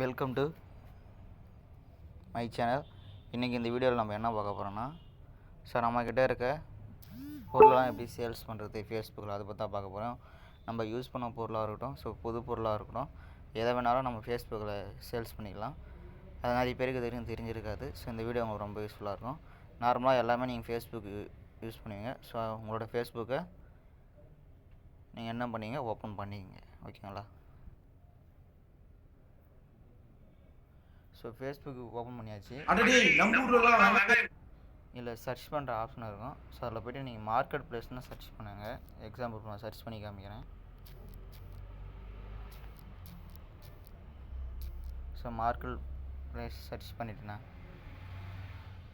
Welcome to my channel இன்றைக்கி இந்த வீடியோவில் நம்ம என்ன பார்க்க போகிறோன்னா சார் நம்மக்கிட்ட இருக்க பொருளெலாம் எப்படி சேல்ஸ் பண்ணுறது ஃபேஸ்புக்கில் அதை பற்றி தான் பார்க்க போகிறோம் நம்ம யூஸ் பண்ண பொருளாக இருக்கட்டும் ஸோ புது பொருளாக இருக்கட்டும் எதை வேணாலும் நம்ம ஃபேஸ்புக்கில் சேல்ஸ் பண்ணிக்கலாம். அது நிறைய பேருக்கு தெரியும் தெரிஞ்சிருக்காது. ஸோ இந்த வீடியோ உங்களுக்கு ரொம்ப யூஸ்ஃபுல்லாக இருக்கும். நார்மலாக எல்லாமே நீங்கள் ஃபேஸ்புக் யூஸ் பண்ணுவீங்க. ஸோ உங்களோட ஃபேஸ்புக்கை நீங்கள் என்ன பண்ணீங்க ஓப்பன் பண்ணிக்கங்க. ஓகேங்களா ஸோ ஃபேஸ்புக் ஓப்பன் பண்ணியாச்சு. இல்லை சர்ச் பண்ணுற ஆப்ஷன் இருக்கும். ஸோ அதில் போய்ட்டு நீங்கள் மார்க்கெட் ப்ளேஸ்னு சர்ச் பண்ணுங்க. எக்ஸாம்பிள் நான் சர்ச் பண்ணி காமிக்கிறேன். ஸோ மார்க்கெட் ப்ளேஸ் சர்ச் பண்ணிட்டேண்ணா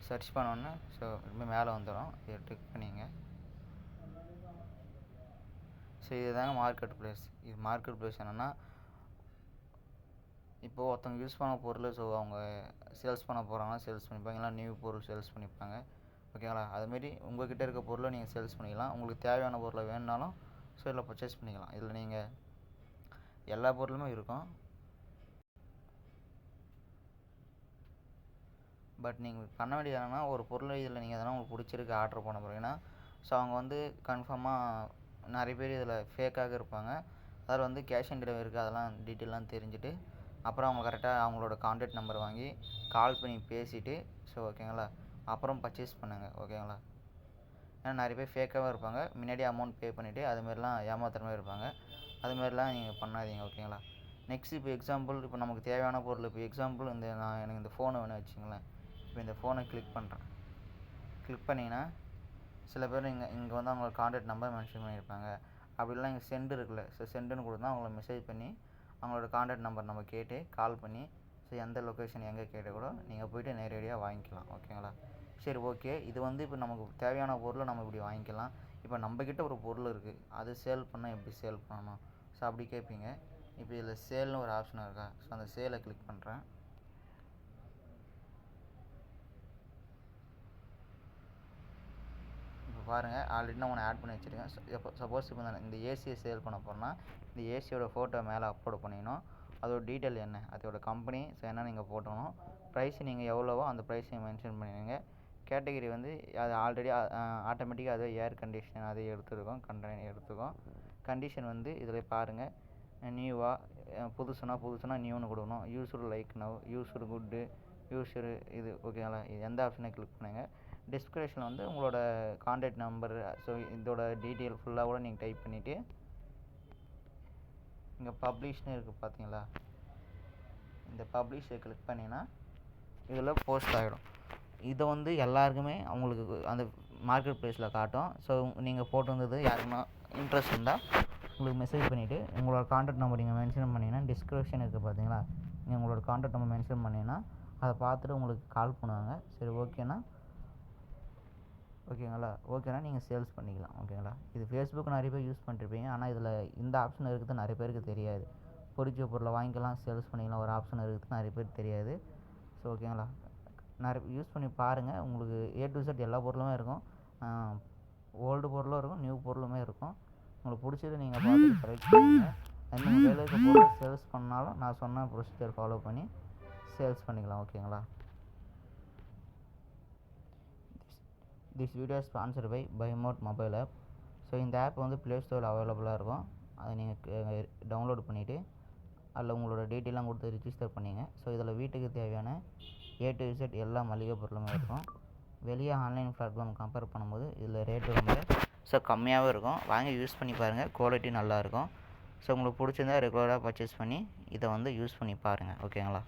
சர்ச் பண்ணோன்னே ஸோ இனிமேல் மேலே வந்துடும் இதை கிளிக் பண்ணிங்க. ஸோ இதுதாங்க மார்க்கெட் ப்ளேஸ் இது மார்க்கெட் ப்ளேஸ் என்னென்னா இப்போ ஒருத்தவங்க யூஸ் பண்ண பொருள் ஸோ அவங்க சேல்ஸ் பண்ண போகிறாங்கன்னா சேல்ஸ் பண்ணிப்பாங்க. இல்லை நியூ பொருள் சேல்ஸ் பண்ணிப்பாங்க. ஓகேங்களா அதுமாரி உங்கள்கிட்ட இருக்க பொருளை நீங்கள் சேல்ஸ் பண்ணிக்கலாம். உங்களுக்கு தேவையான பொருளை வேணுனாலும் ஸோ இதில் பர்ச்சேஸ் பண்ணிக்கலாம். இதில் நீங்கள் எல்லா பொருளுமே இருக்கும். பட் நீங்கள் பண்ண வேண்டியது என்னென்னா ஒரு பொருள் இதில் நீங்கள் எதனா உங்களுக்கு பிடிச்சிருக்கு ஆர்டர் பண்ண போகிறீங்கன்னா ஸோ அவங்க வந்து கன்ஃபார்மாக நிறைய பேர் இதில் ஃபேக்காக இருப்பாங்க. அதில் வந்து கேஷ் ஆன் டெலிவரி இருக்குது அதெல்லாம் டீட்டெயிலாம் தெரிஞ்சுட்டு அப்புறம் அவங்க கரெக்டாக அவங்களோட கான்டாக்ட் நம்பர் வாங்கி கால் பண்ணி பேசிவிட்டு ஸோ ஓகேங்களா அப்புறம் பர்ச்சேஸ் பண்ணுங்கள் ஓகேங்களா ஏன்னா நிறைய பேர் ஃபேக்காகவும் இருப்பாங்க. முன்னாடி அமௌண்ட் பே பண்ணிவிட்டு அதுமாரிலாம் ஏமாத்துற மாதிரி இருப்பாங்க. அதுமாரிலாம் நீங்கள் பண்ணாதீங்க ஓகேங்களா நெக்ஸ்ட் இப்போ எக்ஸாம்பிள் இப்போ நமக்கு தேவையான பொருள் இப்போ எக்ஸாம்பிள் இந்த நான் எனக்கு இந்த ஃபோனை வேணும் வச்சுங்களேன் இப்போ இந்த ஃபோனை கிளிக் பண்ணுறேன் கிளிக் பண்ணிங்கன்னா சில பேர் இங்கே இங்கே வந்து அவங்களோட கான்டாக்ட் நம்பர் மென்ஷன் பண்ணியிருப்பாங்க. அப்படிலாம் இங்கே சென்ட் இருக்குல்ல ஸோ சென்டுன்னு கொடுத்தா அவங்கள மெசேஜ் பண்ணி அவங்களோட காண்டாக்ட் நம்பர் நம்ம கேட்டு கால் பண்ணி ஸோ எந்த லொக்கேஷன் எங்கே கேட்டு கூட நீங்கள் போய்ட்டு நேரடியாக வாங்கிக்கலாம் ஓகேங்களா சரி ஓகே இது வந்து இப்போ நமக்கு தேவையான பொருளை நம்ம இப்படி வாங்கிக்கலாம். இப்போ நம்மக்கிட்ட ஒரு பொருள் இருக்குது அது சேல் பண்ணால் எப்படி சேல் பண்ணணும்? ஸோ அப்படி கேட்பீங்க இப்போ இதில் சேல்னு ஒரு ஆப்ஷன் இருக்கா? ஸோ அந்த சேலை கிளிக் பண்ணுறேன் இப்போ பாருங்கள் ஆல்ரெடி நான் ஒன்று ஆட் பண்ணி வச்சுருக்கேன். இப்போ சப்போஸ் இப்போ நான் இந்த ஏசியை சேல் பண்ண போகிறேன்னா இந்த ஏசியோட ஃபோட்டோ மேலே அப்லோட் பண்ணிக்கணும் அதோட டீட்டெயில் என்ன? அதோட கம்பெனி ஸோ என்ன நீங்கள் போட்டணும்? ப்ரைஸ் நீங்கள் எவ்வளவோ அந்த ப்ரைஸையும் மென்ஷன் பண்ணிடுங்க. கேட்டகிரி வந்து அது ஆல்ரெடி ஆட்டோமேட்டிக்காக அது ஏர் கண்டிஷன் அதை எடுத்துருக்கோம் கண்டெய்னர் எடுத்துக்கோம் கண்டிஷன் வந்து இதில் பாருங்கள் நியூவாக புதுசுனா புதுசுனா நியூன்னு கொடுக்கணும். Used like now used good used இது ஓகேங்களா இது எந்த ஆப்ஷனை கிளிக் பண்ணுங்கள் டிஸ்கிரிப்ஷனில் வந்து உங்களோட காண்டாக்ட் நம்பர் ஸோ இதோட டீட்டெயில் ஃபுல்லாக கூட நீங்கள் டைப் பண்ணிவிட்டு இங்கே பப்ளிஷ்னு இருக்குது பார்த்தீங்களா இந்த பப்ளிஷை கிளிக் பண்ணிங்கன்னா இதில் போஸ்ட் ஆகிடும் இதை வந்து எல்லாருக்குமே அவங்களுக்கு அந்த மார்க்கெட் ப்ளேஸில் காட்டும். ஸோ நீங்கள் போட்டு வந்தது யாருக்குன்னா இன்ட்ரெஸ்ட் இருந்தால் உங்களுக்கு மெசேஜ் பண்ணிவிட்டு உங்களோட காண்டாக்ட் நம்பர் நீங்கள் மென்ஷன் பண்ணிங்கன்னா டிஸ்கிரிப்ஷன் இருக்குது பார்த்தீங்களா நீங்கள் உங்களோட காண்டாக்ட் நம்பர் மென்ஷன் பண்ணிங்கன்னா அதை பார்த்துட்டு உங்களுக்கு கால் பண்ணுவாங்க. சரி ஓகேனா ஓகேங்களா? ஓகேனா நீங்கள் சேல்ஸ் பண்ணிக்கலாம் ஓகேங்களா? இது ஃபேஸ்புக் நிறைய பேர் யூஸ் பண்ணிருப்பீங்க. ஆனால் இதில் இந்த ஆப்ஷன் இருக்குது நிறைய பேருக்கு தெரியாது. பொறிச்ச பொருளை வாங்கிக்கலாம் சேல்ஸ் பண்ணிக்கலாம் ஒரு ஆப்ஷன் இருக்குது நிறைய பேருக்கு தெரியாது. ஸோ ஓகேங்களா? நிறைய யூஸ் பண்ணி பாருங்கள் உங்களுக்கு ஏ டு செட் எல்லா பொருளுமே இருக்கும். ஓல்டு பொருளும் இருக்கும் நியூ பொருளுமே இருக்கும். உங்களுக்கு பிடிச்சது நீங்கள் பார்த்து செலக்ட் பண்ணுங்கள் எந்த மொபைலில் பொருள் சேல்ஸ் பண்ணாலும் நான் சொன்ன ப்ரொசீஜர் ஃபாலோ பண்ணி சேல்ஸ் பண்ணிக்கலாம் ஓகேங்களா? திஸ் வீடியோ ஸ்பான்சர் பை பைமோட் மொபைல் ஆப் ஸோ இந்த ஆப் வந்து ப்ளே ஸ்டோரில் அவைலபிளாக இருக்கும். அதை நீங்கள் டவுன்லோட் பண்ணிவிட்டு அதில் உங்களோட டீட்டெயிலாம் கொடுத்து ரிஜிஸ்டர் பண்ணிங்க. ஸோ இதில் வீட்டுக்கு தேவையான ஏ டு இசட் எல்லா மளிகை பொருளுமே இருக்கும். வெளியே ஆன்லைன் பிளாட்ஃபார்ம் கம்பேர் பண்ணும்போது இதில் ரேட்டு ரொம்ப ஸோ கம்மியாகவும் இருக்கும். வாங்கி யூஸ் பண்ணி பாருங்கள் குவாலிட்டி நல்லாயிருக்கும் ஸோ உங்களுக்கு பிடிச்சிருந்தா ரெகுலராக பர்ச்சேஸ் பண்ணி இதை வந்து யூஸ் பண்ணி பாருங்கள் ஓகேங்களா